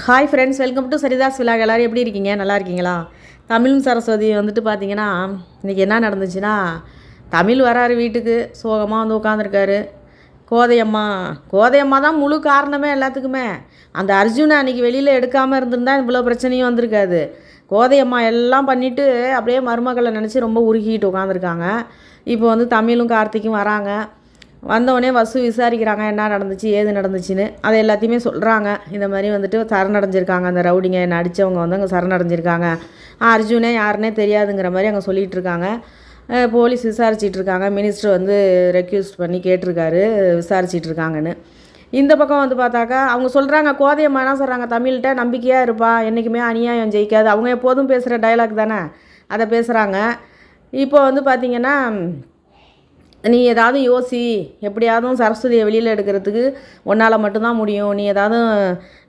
Hi friends welcome to Saritha's விழா எல்லோரும் எப்படி இருக்கீங்க? நல்லா இருக்கீங்களா? தமிழும் சரஸ்வதி வந்துட்டு பார்த்தீங்கன்னா இன்றைக்கி என்ன நடந்துச்சுன்னா தமிழ் வராரு வீட்டுக்கு. சோகமாக வந்து உட்காந்துருக்காரு கோதையம்மா கோதையம்மா தான் முழு காரணமே எல்லாத்துக்குமே. அந்த அர்ஜுனை அன்றைக்கி வெளியில் எடுக்காமல் இருந்திருந்தா இவ்வளோ பிரச்சனையும் வந்திருக்காது. கோதையம்மா எல்லாம் பண்ணிவிட்டு அப்படியே மருமகளை நினச்சி ரொம்ப உருகிட்டு உட்காந்துருக்காங்க இப்போ வந்து தமிழும் கார்த்திக்கும் வராங்க. வந்தவொடனே வசு விசாரிக்கிறாங்க என்ன நடந்துச்சு ஏது நடந்துச்சுன்னு. அதை எல்லாத்தையுமே சொல்கிறாங்க இந்த மாதிரி வந்துட்டு சரணடைஞ்சிருக்காங்க. அந்த ரவுடிங்க என்னை அடித்தவங்க வந்து அங்கே சரணடைஞ்சிருக்காங்க. அர்ஜுனே யாருன்னே தெரியாதுங்கிற மாதிரி அங்கே சொல்லிகிட்டு இருக்காங்க போலீஸ் விசாரிச்சிட்டு இருக்காங்க மினிஸ்டர் வந்து ரெக்யூஸ்ட் பண்ணி கேட்டிருக்காரு விசாரிச்சிட்டு இருக்காங்கன்னு இந்த பக்கம் வந்து பார்த்தாக்கா அவங்க சொல்கிறாங்க கோதையம்மா என்ன சொல்கிறாங்க தமிழ்கிட்ட நம்பிக்கையாக இருப்பா என்றைக்குமே அநியாயம் ஜெயிக்காது. அவங்க எப்போதும் பேசுகிற டைலாக் தானே? அதை பேசுகிறாங்க இப்போ வந்து பார்த்திங்கன்னா நீ ஏதாவது யோசி எப்படியாவது சரஸ்வதியை வெளியில் எடுக்கிறதுக்கு உன்னால் மட்டும்தான் முடியும். நீ ஏதாவது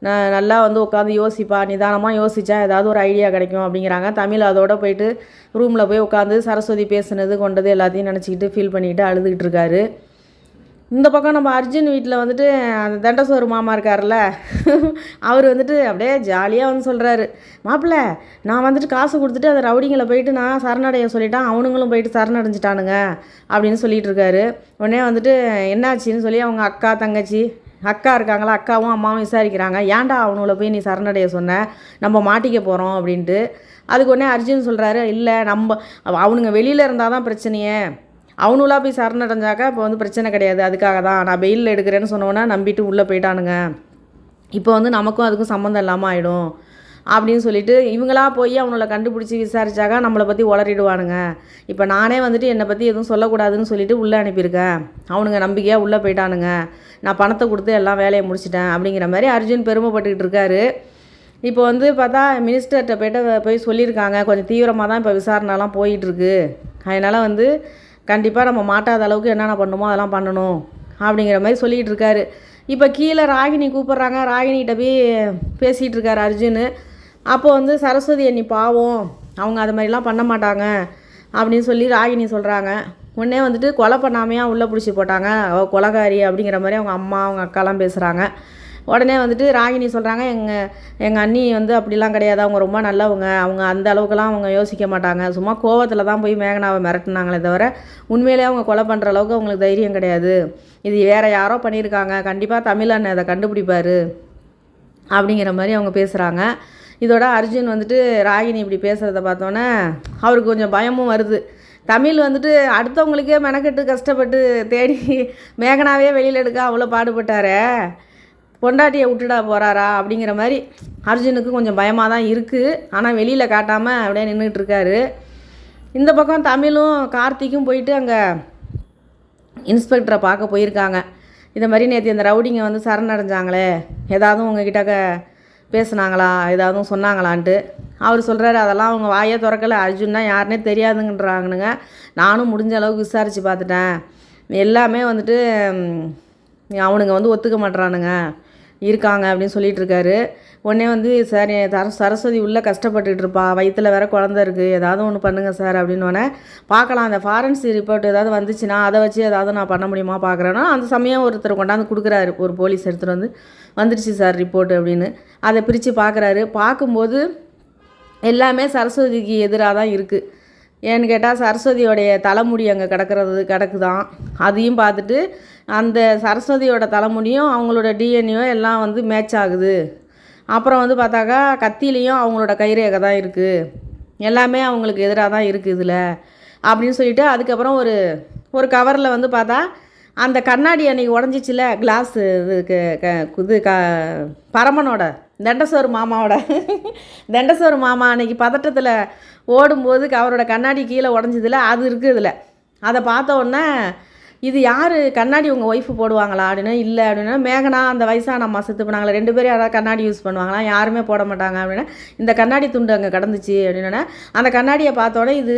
ந- நல்லா வந்து உட்காந்து யோசிப்பா நிதானமாக யோசிச்சா ஏதாவது ஒரு ஐடியா கிடைக்கும் அப்படிங்கிறாங்க. தமிழ் அதோட போயிட்டு ரூமில் போய் உட்காந்து சரஸ்வதி பேசுனது கொண்டது எல்லாத்தையும் நினச்சிக்கிட்டு ஃபீல் பண்ணிக்கிட்டு அழுதுகிட்டு இருக்காரு. இந்த பக்கம் நம்ம அர்ஜுன் வீட்டில் வந்துட்டு அந்த தண்டசோறு மாமா இருக்கார்ல அவர் வந்துட்டு அப்படியே ஜாலியாக வந்து சொல்கிறாரு மாப்பிள்ள நான் வந்துட்டு காசு கொடுத்துட்டு அந்த ரவுடிங்களை போயிட்டு நான் சரணடைய சொல்லிட்டேன் அவனுங்களும் போயிட்டு சரணடைஞ்சிட்டானுங்க அப்படின்னு சொல்லிட்டு இருக்காரு. உடனே வந்துட்டு என்னாச்சுன்னு சொல்லி அவங்க அக்கா தங்கச்சி அக்கா இருக்காங்களா அக்காவும் அம்மாவும் விசாரிக்கிறாங்க. ஏன்டா அவனுங்களை போய் நீ சரணடைய சொன்ன? நம்ம மாட்டிக்க போகிறோம் அப்படின்ட்டு. அதுக்கு உடனே அர்ஜுன் சொல்கிறாரு இல்லை நம்ம அவனுங்க வெளியில் இருந்தால் தான் பிரச்சனையே. அவனுலா போய் சரணடைஞ்சாக்கா இப்போ வந்து பிரச்சனை கிடையாது. அதுக்காக தான். நான் பெயிலில் எடுக்கிறேன்னு சொன்னோன்னா நம்பிட்டு உள்ளே போயிட்டானுங்க. இப்போ வந்து நமக்கும் அதுக்கும் சம்மந்தம் இல்லாமல் ஆகிடும் அப்படின்னு சொல்லிட்டு இவங்களா போய் அவங்கள கண்டுபிடிச்சி விசாரிச்சாக்கா நம்மளை பற்றி உளறிடுவானுங்க. இப்போ நானே வந்துட்டு என்னை பற்றி எதுவும் சொல்லக்கூடாதுன்னு சொல்லிட்டு உள்ளே அனுப்பியிருக்கேன். அவனுங்க நம்பிக்கையாக உள்ளே போயிட்டானுங்க. நான் பணத்தை கொடுத்து எல்லாம் வேலையை முடிச்சிட்டேன் அப்படிங்கிற மாதிரி அர்ஜுன் பெருமைப்பட்டுக்கிட்டு இருக்காரு. இப்போ வந்து பார்த்தா மினிஸ்டர்கிட்ட போய்ட்டு போய் சொல்லியிருக்காங்க. கொஞ்சம் தீவிரமாக தான் இப்போ விசாரணைலாம் போயிட்டுருக்கு அதனால் வந்து கண்டிப்பாக நம்ம மாட்டாத அளவுக்கு என்னென்ன பண்ணுமோ அதெல்லாம் பண்ணணும் அப்படிங்கிற மாதிரி சொல்லிகிட்டு இருக்காரு. இப்போ கீழே ராகினி கூப்பிட்றாங்க. ராகினிகிட்ட போய் பேசிகிட்டு இருக்காரு அர்ஜுன். அப்போ வந்து சரஸ்வதி அண்ணி பாவம் அவங்க அது மாதிரிலாம் பண்ண மாட்டாங்க அப்படின்னு சொல்லி ராகினி சொல்கிறாங்க உடனே வந்துட்டு கொலை பண்ணாமையாக உள்ளே பிடிச்சி போட்டாங்க. அவள் கொலகாரி அப்படிங்கிற மாதிரி அவங்க அம்மா அவங்க அக்காலாம் பேசுகிறாங்க உடனே வந்துட்டு ராகினி சொல்கிறாங்க எங்கள் எங்கள் அண்ணி வந்து அப்படிலாம் கிடையாது. அவங்க ரொம்ப நல்லவங்க. அவங்க அந்த அளவுக்குலாம் அவங்க யோசிக்க மாட்டாங்க. சும்மா கோவத்தில் தான் போய் மேகனாவை மிரட்டினாங்களே தவிர உண்மையிலே அவங்க கொலை பண்ணுற அளவுக்கு அவங்களுக்கு தைரியம் கிடையாது. இது வேறு யாரோ பண்ணியிருக்காங்க. கண்டிப்பாக தமிழ் அண்ணன் அதை கண்டுபிடிப்பார் அப்படிங்கிற மாதிரி அவங்க பேசுகிறாங்க இதோட அர்ஜுன் வந்துட்டு ராகினி இப்படி பேசுகிறத பார்த்தோன்னே அவருக்கு கொஞ்சம் பயமும் வருது. தமிழ் வந்துட்டு அடுத்தவங்களுக்கே மெனக்கெட்டு கஷ்டப்பட்டு தேடி மேகனாவே வெளியில் எடுக்க அவ்வளோ பாடுபட்டாரே. பொண்டாட்டியை விட்டுடா போகிறாரா அப்படிங்கிற மாதிரி அர்ஜுனுக்கு கொஞ்சம் பயமாக தான் இருக்குது ஆனால் வெளியில் காட்டாமல் அப்படியே நின்றுட்டுருக்காரு இந்த பக்கம் தமிழும் கார்த்திக்கும் போயிட்டு அங்கே இன்ஸ்பெக்டரை பார்க்க போயிருக்காங்க. இந்த மாதிரி நேற்று இந்த ரவுடிங்க வந்து சரணடைஞ்சாங்களே ஏதாவது உங்ககிட்ட பேசுனாங்களா ஏதாவது சொன்னாங்களான்ட்டு. அவர் சொல்கிறாரு அதெல்லாம் அவங்க வாயே திறக்கல. அர்ஜுன்னா யாருனே தெரியாதுங்கன்றாங்கனுங்க. நானும் முடிஞ்ச அளவுக்கு விசாரித்து பார்த்துட்டேன். எல்லாமே வந்துட்டு அவனுங்க வந்து ஒத்துக்க மாட்றானுங்க. இருக்காங்க அப்படின்னு சொல்லிட்டு இருக்காரு உடனே வந்து சார் என் தர சரஸ்வதி உள்ளே கஷ்டப்பட்டுட்டு இருப்பா வயிற்றில் வேற குழந்த இருக்குது ஏதாவது ஒன்று பண்ணுங்கள் சார் அப்படின்னோடனே பார்க்கலாம். அந்த ஃபாரன்சி ரிப்போர்ட் ஏதாவது வந்துச்சுன்னா அதை வச்சு ஏதாவது நான் பண்ண முடியுமா பார்க்குறேன்னா அந்த சமயம் ஒருத்தர் கொண்டாந்து கொடுக்குறாரு. ஒரு போலீஸ் எடுத்துகிட்டு வந்து வந்துடுச்சு சார் ரிப்போர்ட் அப்படின்னு. அதை பிரித்து பார்க்குறாரு. பார்க்கும்போது எல்லாமே சரஸ்வதிக்கு எதிராக தான் இருக்குது ஏன்னு கேட்டால் சரஸ்வதியோடைய தலைமுடி அங்கே கிடக்கிறது கிடக்குதான். அதையும் பார்த்துட்டு அந்த சரஸ்வதியோட தலைமுடியும் அவங்களோட டிஎன்ஏ எல்லாம் வந்து மேட்ச் ஆகுது. அப்புறம் வந்து பார்த்தாக்கா கத்திலையும் அவங்களோட கைரேகை தான் இருக்குது எல்லாமே அவங்களுக்கு எதிராக தான் இருக்குது இதில். அப்படின்னு சொல்லிட்டு அதுக்கப்புறம் ஒரு ஒரு கவரில் வந்து பார்த்தா அந்த கண்ணாடி அன்னைக்கு உடஞ்சிச்சில கிளாஸ் இது க- இது க பரமனோட தண்டசோறு மாமாவோட. தண்டசோறு மாமா அன்னைக்கு பதட்டத்தில் ஓடும்போது அவரோட கண்ணாடி கீழே உடஞ்சதுல அது இருக்குது இதில் அதை பார்த்த உடனே இது யார்? கண்ணாடி உங்கள் ஒய்ஃபு போடுவாங்களா? அப்படின்னா இல்லை அப்படின்னா. மேகனா அந்த வயசான அம்மா செத்து போனாங்களே? ரெண்டு பேரும் யாராவது கண்ணாடி யூஸ் பண்ணுவாங்களா? யாருமே போட மாட்டாங்க அப்படின்னா. இந்த கண்ணாடி துண்டு அங்கே கிடந்துச்சு அப்படின்னா. அந்த கண்ணாடியை பார்த்தோன்னே இது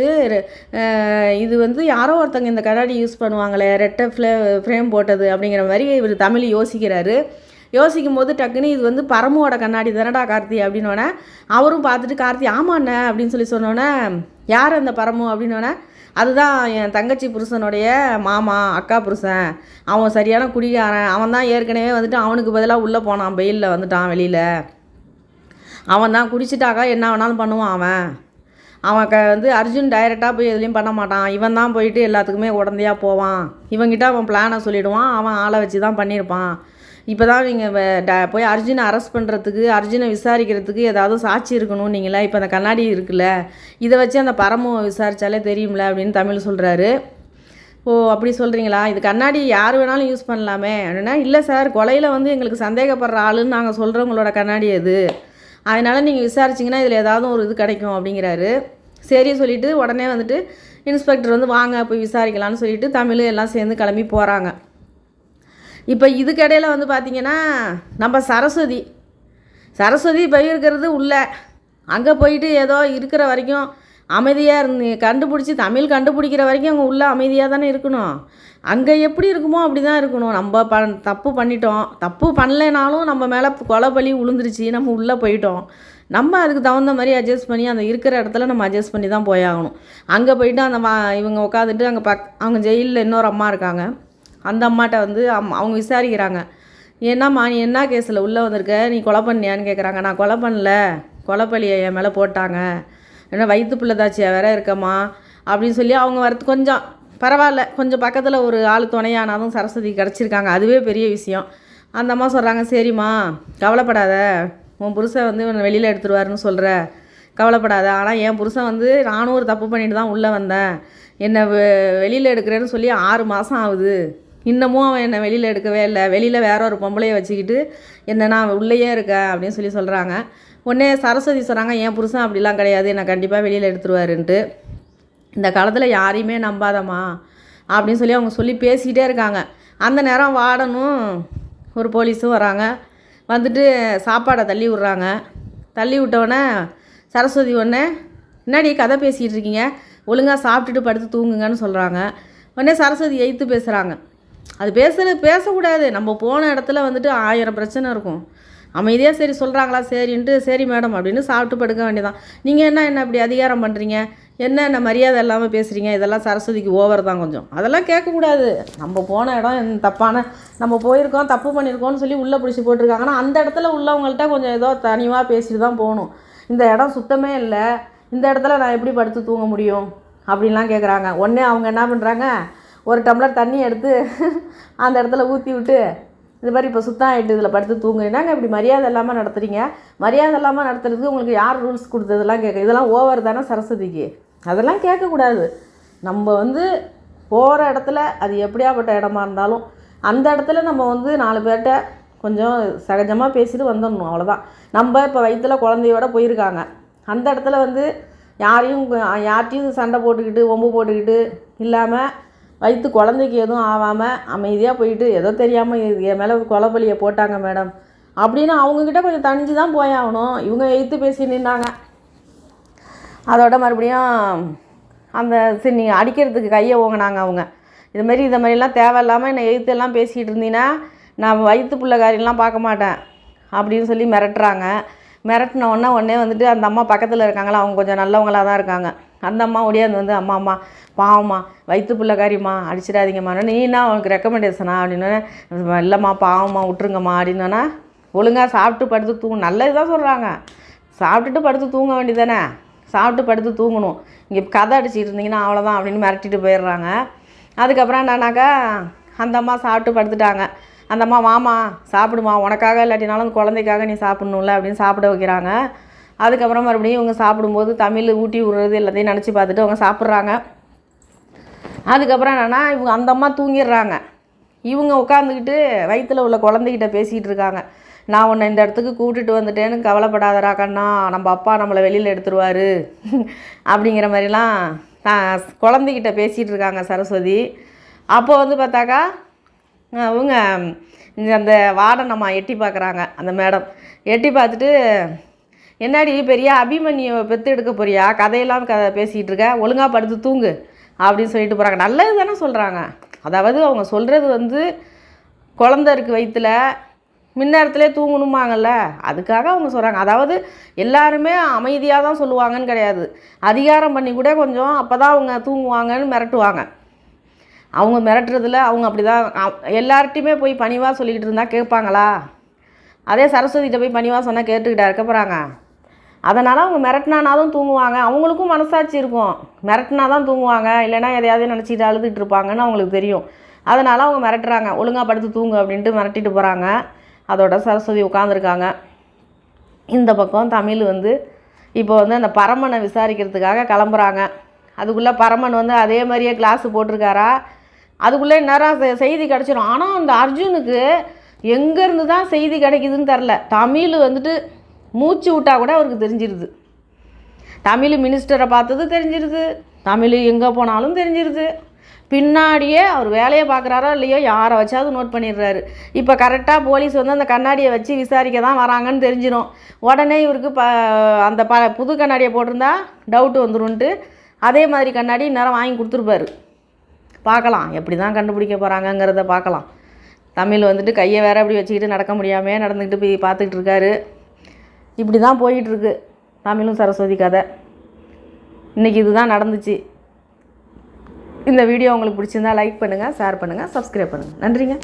இது வந்து யாரோ ஒருத்தங்க இந்த கண்ணாடி யூஸ் பண்ணுவாங்களே ரெட்டை ஃப்ளே ஃப்ரேம் போட்டது அப்படிங்கிற மாதிரி இவர் தமிழ் யோசிக்கிறாரு. யோசிக்கும் போது டக்குன்னு இது வந்து பரமுவோட கண்ணாடி தானடா கார்த்தி அப்படின்னோடனே அவரும் பார்த்துட்டு கார்த்தி ஆமாண்ணே அப்படின்னு சொல்லி சொன்னோன்னே யார் அந்த பரமு? அப்படின்னோடனே அதுதான் என் தங்கச்சி புருஷனுடைய மாமா அக்கா புருஷன். அவன் சரியான குடிகாரன். அவன் தான் ஏற்கனவே வந்துட்டு அவனுக்கு பதிலாக உள்ளே போனான் பெயிலில் வந்துட்டான் வெளியில். அவன் தான் குடிச்சிட்டாக்கா என்ன வேணாலும் பண்ணுவான் அவன். அவன் க வந்து அர்ஜுன் டைரெக்டாக போய் எதுலேயும் பண்ண மாட்டான். இவன் தான் போயிட்டு எல்லாத்துக்குமே உடந்தையாக போவான். இவங்கிட்ட அவன் பிளானை சொல்லிவிடுவான் அவன் ஆளை வச்சு தான் பண்ணியிருப்பான். இப்போ தான் நீங்கள் போய் அர்ஜுனை அரெஸ்ட் பண்ணுறதுக்கு அர்ஜுனை விசாரிக்கிறதுக்கு ஏதாவது சாட்சி இருக்கணும் நீங்களே? இப்போ அந்த கண்ணாடி இருக்குல்ல இதை வச்சு அந்த பரமு விசாரித்தாலே தெரியும்ல அப்படின்னு தமிழ் சொல்கிறாரு ஓ அப்படி சொல்கிறீங்களா இது கண்ணாடி யார் வேணாலும் யூஸ் பண்ணலாமே. அப்படின்னா இல்லை சார் கொலையில் வந்து எங்களுக்கு சந்தேகப்படுற ஆளுன்னு நாங்கள் சொல்கிறவங்களோட கண்ணாடி அது. அதனால் நீங்கள் விசாரிச்சிங்கன்னா இதில் ஏதாவது ஒரு இது கிடைக்கும் அப்படிங்கிறாரு. சரி சொல்லிவிட்டு உடனே வந்துட்டு இன்ஸ்பெக்டர் வந்து வாங்க போய் விசாரிக்கலாம்னு சொல்லிட்டு தமிழ் எல்லாம் சேர்ந்து கிளம்பி போகிறாங்க இப்போ இதுக்கடையில் வந்து பார்த்திங்கன்னா நம்ம சரஸ்வதி. சரஸ்வதி போய் இருக்கிறது உள்ள. அங்கே போயிட்டு ஏதோ இருக்கிற வரைக்கும் அமைதியாக இருந்து கண்டுபிடிச்சி தமிழ் கண்டுபிடிக்கிற வரைக்கும் அங்கே உள்ளே அமைதியாக தானே இருக்கணும். அங்கே எப்படி இருக்குமோ அப்படி தான் இருக்கணும். நம்ம ப தப்பு பண்ணிட்டோம். தப்பு பண்ணலைனாலும் நம்ம மேலே கொலை பலி விழுந்துருச்சு நம்ம உள்ளே போயிட்டோம். நம்ம அதுக்கு தகுந்த மாதிரி அட்ஜஸ்ட் பண்ணி அந்த இருக்கிற இடத்துல நம்ம அட்ஜஸ்ட் பண்ணி தான் போயாகணும். அங்கே போயிட்டு அந்த மா இவங்க உட்காந்துட்டு அங்கே பக் அவங்க ஜெயிலில் இன்னொரு அம்மா இருக்காங்க. அந்த அம்மாட்ட வந்து அம் அவங்க விசாரிக்கிறாங்க. என்னம்மா நீ என்ன கேஸில் உள்ளே வந்திருக்க? நீ கொலை பண்ணியான்னு கேட்குறாங்க நான் கொலை பண்ணல. கொலைப்பள்ளியை என் மேலே போட்டாங்க. ஏன்னா வயிற்று பிள்ளைதாச்சியா வேற இருக்கம்மா? அப்படின்னு சொல்லி அவங்க வரது கொஞ்சம் பரவாயில்ல. கொஞ்சம் பக்கத்தில் ஒரு ஆள் துணையானாலும் சரஸ்வதி கிடச்சிருக்காங்க. அதுவே பெரிய விஷயம். அந்த அம்மா சொல்கிறாங்க சரிம்மா கவலைப்படாத. உன் புருஷன் வந்து இவன் வெளியில் எடுத்துருவாருன்னு சொல்கிற கவலைப்படாத. ஆனால் என் புருஷன் வந்து நானும் ஒரு தப்பு பண்ணிட்டு தான் உள்ளே வந்தேன். என்னை வெ வெளியில் எடுக்கிறேன்னு சொல்லி ஆறு மாதம் ஆகுது. இன்னமும் அவன் என்னை வெளியில் எடுக்கவே இல்லை. வெளியில் வேற ஒரு பொம்பளையை வச்சுக்கிட்டு என்ன நான் உள்ளேயே இருக்கேன் அப்படின்னு சொல்லி சொல்கிறாங்க உடனே சரஸ்வதி சொல்கிறாங்க என் புருஷன் அப்படிலாம் கிடையாது. என்னை கண்டிப்பாக வெளியில் எடுத்துருவாருன்ட்டு. இந்த காலத்தில் யாரையுமே நம்பாதம்மா அப்படின்னு சொல்லி அவங்க சொல்லி பேசிக்கிட்டே இருக்காங்க. அந்த நேரம் வார்டனும் ஒரு போலீஸும் வராங்க. வந்துட்டு சாப்பாடை தள்ளி விட்றாங்க. தள்ளி விட்டவுடனே சரஸ்வதி உடனே என்னடி கதை பேசிகிட்டு இருக்கீங்க? ஒழுங்காக சாப்பிட்டுட்டு படுத்து தூங்குங்கன்னு சொல்கிறாங்க உடனே சரஸ்வதி எய்த்து பேசுகிறாங்க அது பேசுறது பேசக்கூடாது. நம்ம போன இடத்துல வந்துட்டு ஆயிரம் பிரச்சனை இருக்கும். அமைதியாக சரி சொல்கிறாங்களா சரின்ட்டு சரி மேடம் அப்படின்னு சாப்பிட்டு படுக்க வேண்டியதான் நீங்கள் என்ன என்ன இப்படி அதிகாரம் பண்ணுறீங்க என்ன என்ன மரியாதை இல்லாமல் பேசுகிறீங்க இதெல்லாம் சரஸ்வதிக்கு ஓவர் தான் கொஞ்சம். அதெல்லாம் கேட்கக்கூடாது. நம்ம போன இடம் என் தப்பான நம்ம போயிருக்கோம் தப்பு பண்ணியிருக்கோம்னு சொல்லி உள்ளே பிடிச்சி போட்டிருக்காங்கன்னா அந்த இடத்துல உள்ளவங்கள்ட்ட கொஞ்சம் ஏதோ தனிவாக பேசிட்டு தான் போகணும். இந்த இடம் சுத்தமே இல்லை. இந்த இடத்துல நான் எப்படி படுத்து தூங்க முடியும்? அப்படின்லாம் கேட்குறாங்க உடனே அவங்க என்ன பண்ணுறாங்க ஒரு டம்ளர் தண்ணி எடுத்து அந்த இடத்துல ஊற்றி விட்டு இது மாதிரி இப்போ சுத்தம் ஆகிட்டு இதில் படுத்து தூங்குனாங்க இப்படி மரியாதை இல்லாமல் நடத்துகிறீங்க மரியாதை இல்லாமல் நடத்துறதுக்கு உங்களுக்கு யார் ரூல்ஸ் கொடுத்ததெல்லாம் கேட்க இதெல்லாம் ஓவர் தானே சரஸ்வதிக்கு. அதெல்லாம் கேட்கக்கூடாது. நம்ம வந்து போகிற இடத்துல அது எப்படியாப்பட்ட இடமா இருந்தாலும் அந்த இடத்துல நம்ம வந்து நாலு பேர்கிட்ட கொஞ்சம் சகஜமாக பேசிட்டு வந்துடணும் அவ்வளோதான் நம்ம இப்போ வயிற்றுல குழந்தையோட போயிருக்காங்க. அந்த இடத்துல வந்து யாரையும் யார்ட்டையும் சண்டை போட்டுக்கிட்டு ஒம்பு போட்டுக்கிட்டு இல்லாமல் வயிற்று குழந்தைக்கு எதுவும் ஆகாமல் அமைதியாக போயிட்டு ஏதோ தெரியாமல் என் மேலே கொலைப்பலியை போட்டாங்க மேடம். அப்படின்னு அவங்கக்கிட்ட கொஞ்சம் தணிஞ்சு தான் போயாகணும் இவங்க எய்த்து பேசி நின்றாங்க அதோட மறுபடியும் அந்த சரி நீங்கள் அடிக்கிறதுக்கு கையை ஓங்கினாங்க அவங்க. இது மாதிரி இதை மாதிரிலாம் தேவையில்லாமல் என்னை எய்த்து எல்லாம் பேசிகிட்டு இருந்தீங்கன்னா நான் வயிற்று பிள்ளை காரியெல்லாம் பார்க்க மாட்டேன் அப்படின்னு சொல்லி மிரட்டுறாங்க. மிரட்டின உடனே உடனே வந்துட்டு அந்த அம்மா பக்கத்தில் இருக்காங்களா அவங்க கொஞ்சம் நல்லவங்களாக தான் இருக்காங்க. அந்த அம்மா ஒடியாந்து வந்து அம்மா அம்மா பாவம்மா வயிற்று பிள்ளைக்காரிம்மா அடிச்சிடாதீங்கம்மா. நீ என்ன உனக்கு ரெக்கமெண்டேஷனா அப்படின்னு இல்லைம்மா பாவம்மா விட்ருங்கம்மா அப்படின்னா ஒழுங்காக சாப்பிட்டு படுத்து தூங்க. நல்லது தான் சொல்கிறாங்க சாப்பிட்டுட்டு படுத்து தூங்க வேண்டியதானே சாப்பிட்டு படுத்து தூங்கணும். இங்கே கதை அடிச்சிட்டு இருந்தீங்கன்னா அவ்வளோதான் அப்படின்னு மிரட்டிட்டு போயிடுறாங்க. அதுக்கப்புறம் என்னன்னாக்கா அந்த அம்மா சாப்பிட்டு படுத்துட்டாங்க. அந்த அம்மா வாமா சாப்பிடுமா உனக்காக இல்லாட்டினாலும் குழந்தைக்காக நீ சாப்பிட்ணுல்ல அப்படின்னு சாப்பிட வைக்கிறாங்க. அதுக்கப்புறம் மறுபடியும் இவங்க சாப்பிடும்போது தமிழ் ஊட்டி விடுறது எல்லாத்தையும் நினச்சி பார்த்துட்டு அவங்க சாப்பிட்றாங்க. அதுக்கப்புறம் என்னென்னா இவங்க அந்த அம்மா தூங்கிடுறாங்க. இவங்க உட்காந்துக்கிட்டு வயிற்றில் உள்ள குழந்தைகிட்ட பேசிகிட்டு இருக்காங்க. நான் உன்னை இந்த இடத்துக்கு கூட்டிகிட்டு வந்துட்டேன்னு கவலைப்படாதரா கண்ணா நம்ம அப்பா நம்மளை வெளியில் எடுத்துருவார். அப்படிங்கிற மாதிரிலாம் குழந்தைகிட்ட பேசிகிட்டு இருக்காங்க சரஸ்வதி. அப்போ வந்து பார்த்தாக்கா அவங்க இந்த அந்த வார்டன் நம்ம எட்டி பார்க்குறாங்க அந்த மேடம். எட்டி பார்த்துட்டு என்னாடி பெரிய அபிமன்யுவை பெற்று எடுக்க போறியா? கதையெல்லாம் க பேசிகிட்டு இருக்க? ஒழுங்காக படுத்து தூங்கு அப்படின்னு சொல்லிட்டு போகிறாங்க நல்லது தானே சொல்கிறாங்க அதாவது அவங்க சொல்கிறது வந்து குழந்த இருக்குது வயிற்றுல மின்னேரத்துலேயே தூங்கணுமாங்கல்ல அதுக்காக அவங்க சொல்கிறாங்க அதாவது எல்லாருமே அமைதியாக தான் சொல்லுவாங்கன்னு கிடையாது. அதிகாரம் பண்ணி கூட கொஞ்சம் அப்போ தான் அவங்க தூங்குவாங்கன்னு மிரட்டுவாங்க. அவங்க மிரட்டுறதுல அவங்க அப்படி தான் எல்லார்ட்டையுமே போய் பணிவாக சொல்லிக்கிட்டு இருந்தால் கேட்பாங்களா? அதே சரஸ்வதிகிட்ட போய் பணிவாக சொன்னால் கேட்டுக்கிட்டா இருக்க போகிறாங்க அதனால் அவங்க மிரட்டினானாலும் தூங்குவாங்க. அவங்களுக்கும் மனசாட்சி இருக்கும். மிரட்டினா தான் தூங்குவாங்க. இல்லைன்னா எதையாவது நினச்சிட்டு அழுதுகிட்டு இருப்பாங்கன்னு அவங்களுக்கு தெரியும். அதனால் அவங்க மிரட்டுறாங்க. ஒழுங்கா படுத்து தூங்கு அப்படின்ட்டு மிரட்டிட்டு போகிறாங்க அதோட சரஸ்வதி உட்காந்துருக்காங்க இந்த பக்கம் தமிழ் வந்து இப்போ வந்து அந்த பரமனை விசாரிக்கிறதுக்காக கிளம்புறாங்க. அதுக்குள்ளே பரமன் வந்து அதே மாதிரியே கிளாஸ் போட்டிருக்காரா? அதுக்குள்ளே நேரம் செய்தி கிடச்சிரும். ஆனால் அந்த அர்ஜுனுக்கு எங்கேருந்து தான் செய்தி கிடைக்குதுன்னு தெரில. தமிழ் வந்துட்டு மூச்சு விட்டால் கூட அவருக்கு தெரிஞ்சிருது. தமிழ் மினிஸ்டரை பார்த்தது தெரிஞ்சிருது. தமிழ் எங்கே போனாலும் தெரிஞ்சிருது. பின்னாடியே அவர் வேலையை பார்க்குறாரோ இல்லையோ யாரை வச்சாவது நோட் பண்ணிடுறாரு. இப்போ கரெக்டாக போலீஸ் வந்து அந்த கண்ணாடியை வச்சு விசாரிக்க தான் வராங்கன்னு தெரிஞ்சிடும் உடனே இவருக்கு ப அந்த ப புது கண்ணாடியை போட்டிருந்தா டவுட்டு வந்துருன்ட்டு அதே மாதிரி கண்ணாடி நேரம் வாங்கி கொடுத்துருப்பாரு. பார்க்கலாம் எப்படி தான் கண்டுபிடிக்க போகிறாங்கங்கிறத பார்க்கலாம். தமிழ் வந்துட்டு கையை வேற அப்படி வச்சுக்கிட்டு நடக்க முடியாமல் நடந்துக்கிட்டு போய் பார்த்துக்கிட்டு இருக்காரு. இப்படி தான் போயிட்டுருக்கு. தமிழும் சரஸ்வதி கதை. இன்றைக்கி இதுதான் நடந்துச்சு. இந்த வீடியோ உங்களுக்கு பிடிச்சிருந்தா லைக் பண்ணுங்கள் ஷேர் பண்ணுங்கள் சப்ஸ்கிரைப் பண்ணுங்கள் நன்றிங்க.